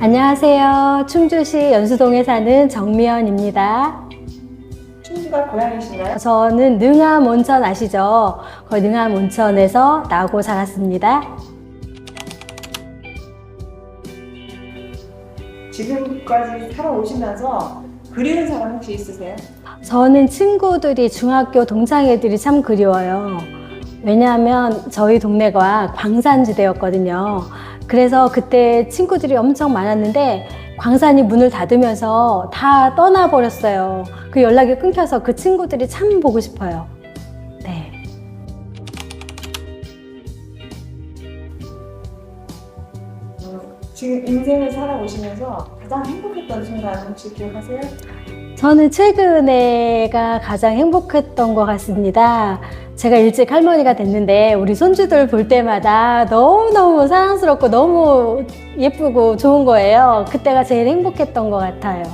안녕하세요. 충주시 연수동에 사는 정미연입니다. 충주가 고향이신가요? 저는 능암 온천 아시죠? 거기 능암 온천에서 나고 자랐습니다. 지금까지 살아오시면서 그리운 사람 혹시 있으세요? 저는 친구들이 중학교 동창 애들이 참 그리워요. 왜냐하면 저희 동네가 광산지대였거든요. 그래서 그때 친구들이 엄청 많았는데 광산이 문을 닫으면서 다 떠나버렸어요. 그 연락이 끊겨서 그 친구들이 참 보고 싶어요. 네. 음, 지금 인생을 살아오시면서 가장 행복했던 순간 혹시 기억하세요? 저는 최근에가 가장 행복했던 것 같습니다. 제가 일찍 할머니가 됐는데 우리 손주들 볼 때마다 너무너무 사랑스럽고 너무 예쁘고 좋은 거예요. 그때가 제일 행복했던 것 같아요.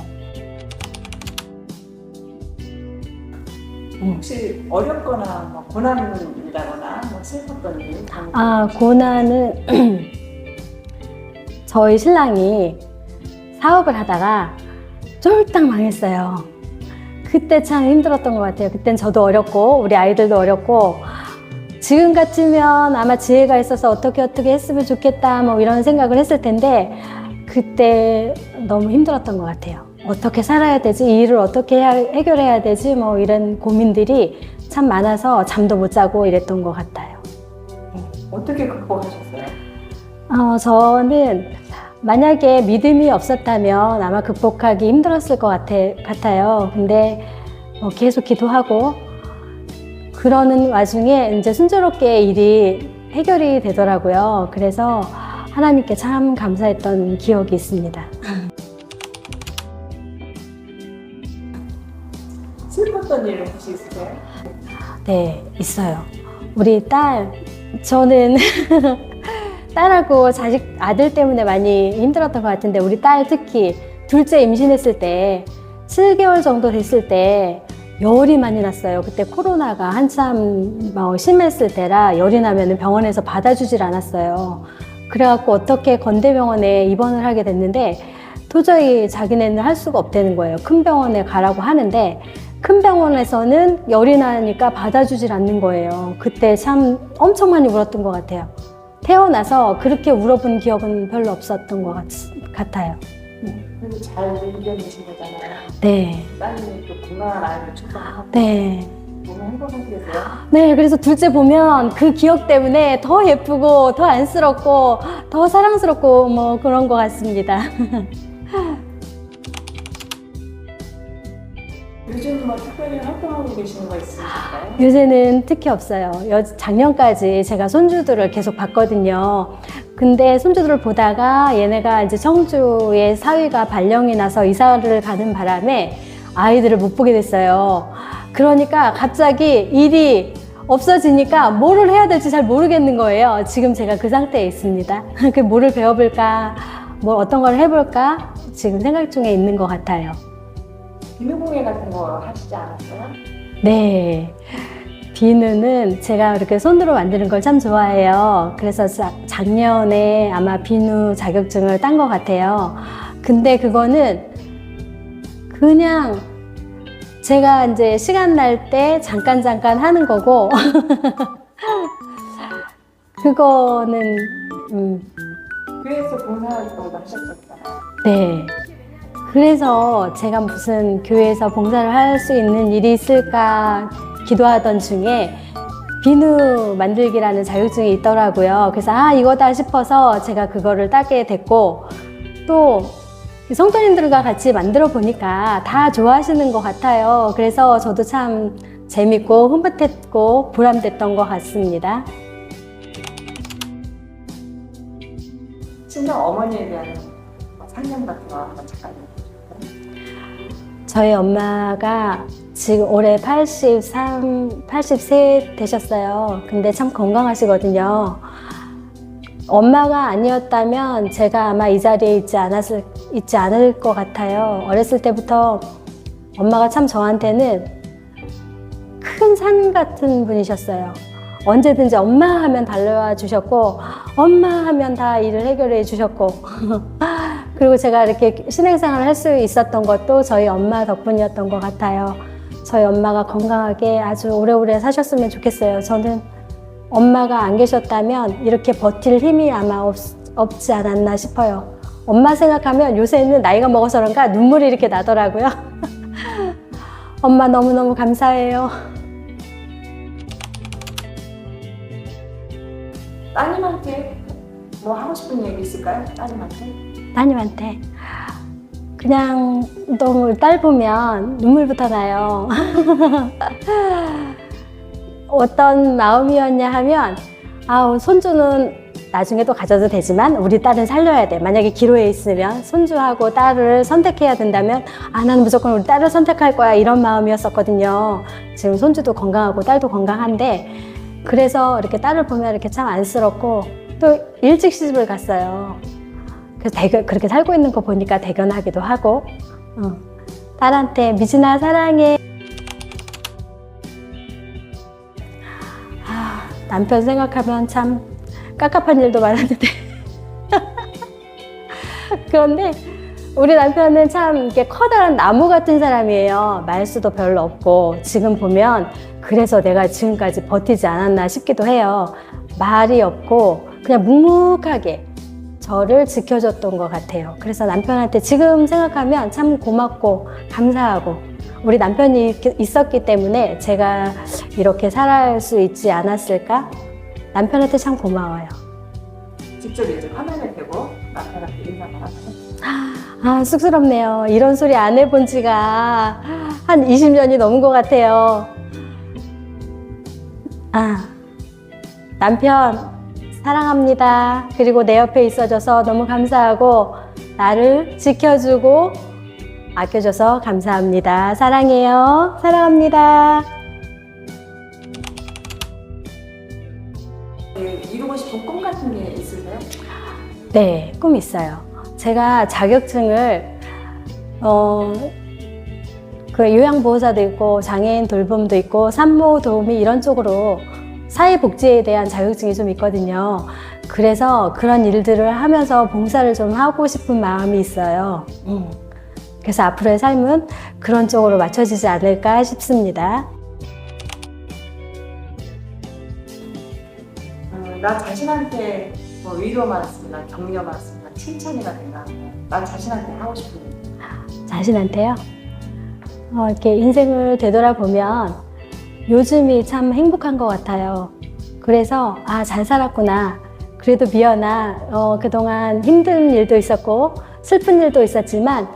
혹시 어렵거나 뭐 고난을 일다거나 뭐 슬펐던 일? 아, 고난은 저희 신랑이 사업을 하다가 쫄딱 망했어요. 그때 참 힘들었던 것 같아요. 그땐 저도 어렸고, 우리 아이들도 어렸고, 지금 같으면 아마 지혜가 있어서 어떻게 어떻게 했으면 좋겠다, 뭐 이런 생각을 했을 텐데, 그때 너무 힘들었던 것 같아요. 어떻게 살아야 되지? 이 일을 어떻게 해야- 해결해야 되지? 뭐 이런 고민들이 참 많아서 잠도 못 자고 이랬던 것 같아요. 어떻게 극복하셨어요? 어, 저는 만약에 믿음이 없었다면 아마 극복하기 힘들었을 것 같아, 같아요. 근데 뭐 계속 기도하고 그러는 와중에 이제 순조롭게 일이 해결이 되더라고요. 그래서 하나님께 참 감사했던 기억이 있습니다. 슬펐던 일 혹시 있으세요? 네, 있어요. 우리 딸, 저는 딸하고 자식, 아들 때문에 많이 힘들었던 것 같은데, 우리 딸 특히 둘째 임신했을 때, 7개월 정도 됐을 때, 열이 많이 났어요. 그때 코로나가 한참 뭐 심했을 때라 열이 나면 병원에서 받아주질 않았어요. 그래갖고 어떻게 건대병원에 입원을 하게 됐는데, 도저히 자기네는 할 수가 없다는 거예요. 큰 병원에 가라고 하는데, 큰 병원에서는 열이 나니까 받아주질 않는 거예요. 그때 참 엄청 많이 울었던 것 같아요. 태어나서 그렇게 울어본 기억은 별로 없었던 것 같, 같아요. 그래도 잘 이겨내신 거잖아요. 네. 따님이 또 건강한 아이를 출산하고 네. 너무 행복하시겠어요? 네, 그래서 둘째 보면 그 기억 때문에 더 예쁘고 더 안쓰럽고 더 사랑스럽고 뭐 그런 것 같습니다. 계시는 거 있으실까요? 요새는 특히 없어요. 여- 작년까지 제가 손주들을 계속 봤거든요. 근데 손주들을 보다가 얘네가 이제 청주에 사위가 발령이 나서 이사를 가는 바람에 아이들을 못 보게 됐어요. 그러니까 갑자기 일이 없어지니까 뭐를 해야 될지 잘 모르겠는 거예요. 지금 제가 그 상태에 있습니다. 그 뭐를 배워볼까, 뭐 어떤 걸 해볼까 지금 생각 중에 있는 것 같아요. 비누공예 같은 거 하시지 않았어요? 네. 비누는 제가 이렇게 손으로 만드는 걸 참 좋아해요. 그래서 자- 작년에 아마 비누 자격증을 딴 것 같아요. 근데 그거는 그냥 제가 이제 시간 날 때 잠깐 잠깐 하는 거고 그거는 음, 교회에서 봉사활동도 하셨었잖아요. 네. 그래서 제가 무슨 교회에서 봉사를 할 수 있는 일이 있을까 기도하던 중에 비누 만들기라는 자격증이 있더라고요. 그래서 아, 이거다 싶어서 제가 그거를 따게 됐고 또 성도님들과 같이 만들어 보니까 다 좋아하시는 것 같아요. 그래서 저도 참 재밌고 흐뭇했고 보람됐던 것 같습니다. 친정 어머니에 대한 뭐 상념 같은 거 한번 잠깐? 저희 엄마가 지금 올해 83, 83 되셨어요. 근데 참 건강하시거든요. 엄마가 아니었다면 제가 아마 이 자리에 있지 않았을, 있지 않을 것 같아요. 어렸을 때부터 엄마가 참 저한테는 큰큰산 같은 분이셨어요. 언제든지 엄마 하면 달려와 주셨고, 엄마 하면 다 일을 해결해 주셨고, 그리고 제가 이렇게 신행생활을 할 수 있었던 것도 저희 엄마 덕분이었던 것 같아요. 저희 엄마가 건강하게 아주 오래오래 사셨으면 좋겠어요. 저는 엄마가 안 계셨다면 이렇게 버틸 힘이 아마 없, 없지 않았나 싶어요. 엄마 생각하면 요새는 나이가 먹어서 그런가 눈물이 이렇게 나더라고요. 엄마 너무너무 감사해요. 따님한테 뭐 하고 싶은 얘기 있을까요? 따님한테? 따님한테 그냥 너무 딸 보면 눈물부터 나요. 어떤 마음이었냐 하면 아우 손주는 나중에 또 가져도 되지만 우리 딸은 살려야 돼. 만약에 기로에 있으면 손주하고 딸을 선택해야 된다면 아 나는 무조건 우리 딸을 선택할 거야 이런 마음이었었거든요. 지금 손주도 건강하고 딸도 건강한데 그래서 이렇게 딸을 보면 이렇게 참 안쓰럽고 또 일찍 시집을 갔어요. 그래서 대견, 그렇게 살고 있는 거 보니까 대견하기도 하고, 어. 딸한테 미진아 사랑해. 아, 남편 생각하면 참 깝깝한 일도 많았는데. 그런데 우리 남편은 참 이렇게 커다란 나무 같은 사람이에요. 말수도 별로 없고, 지금 보면 그래서 내가 지금까지 버티지 않았나 싶기도 해요. 말이 없고, 그냥 묵묵하게 저를 지켜줬던 것 같아요. 그래서 남편한테 지금 생각하면 참 고맙고 감사하고 우리 남편이 있었기 때문에 제가 이렇게 살아갈 수 있지 않았을까? 남편한테 참 고마워요. 직접 이제 화면을 켜고 남편한테 인사를 하세요. 아, 쑥스럽네요. 이런 소리 안 해본 지가 한 20년이 넘은 것 같아요. 아, 남편, 사랑합니다. 그리고 내 옆에 있어줘서 너무 감사하고, 나를 지켜주고, 아껴줘서 감사합니다. 사랑해요. 사랑합니다. 네, 이루고 싶은 꿈 같은 게 있으세요? 네, 꿈 있어요. 제가 자격증을 어, 그 요양보호사도 있고 장애인 돌봄도 있고 산모 도우미 이런 쪽으로 사회복지에 대한 자격증이 좀 있거든요. 그래서 그런 일들을 하면서 봉사를 좀 하고 싶은 마음이 있어요. 음. 그래서 앞으로의 삶은 그런 쪽으로 맞춰지지 않을까 싶습니다. 음, 나 자신한테 뭐 위로만 했습니다, 격려만 했습니다, 칭찬이나 된다. 나 자신한테 하고 싶은. 자신한테요. 어, 이렇게 인생을 되돌아보면 요즘이 참 행복한 것 같아요. 그래서 아 잘 살았구나. 그래도 미연아 어, 그동안 힘든 일도 있었고 슬픈 일도 있었지만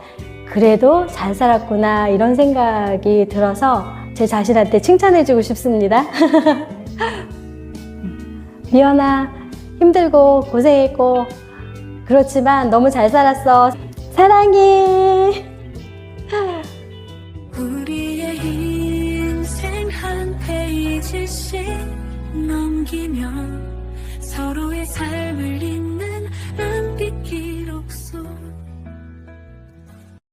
그래도 잘 살았구나 이런 생각이 들어서 제 자신한테 칭찬해주고 싶습니다. 미연아 힘들고 고생했고 그렇지만 너무 잘 살았어. 사랑해.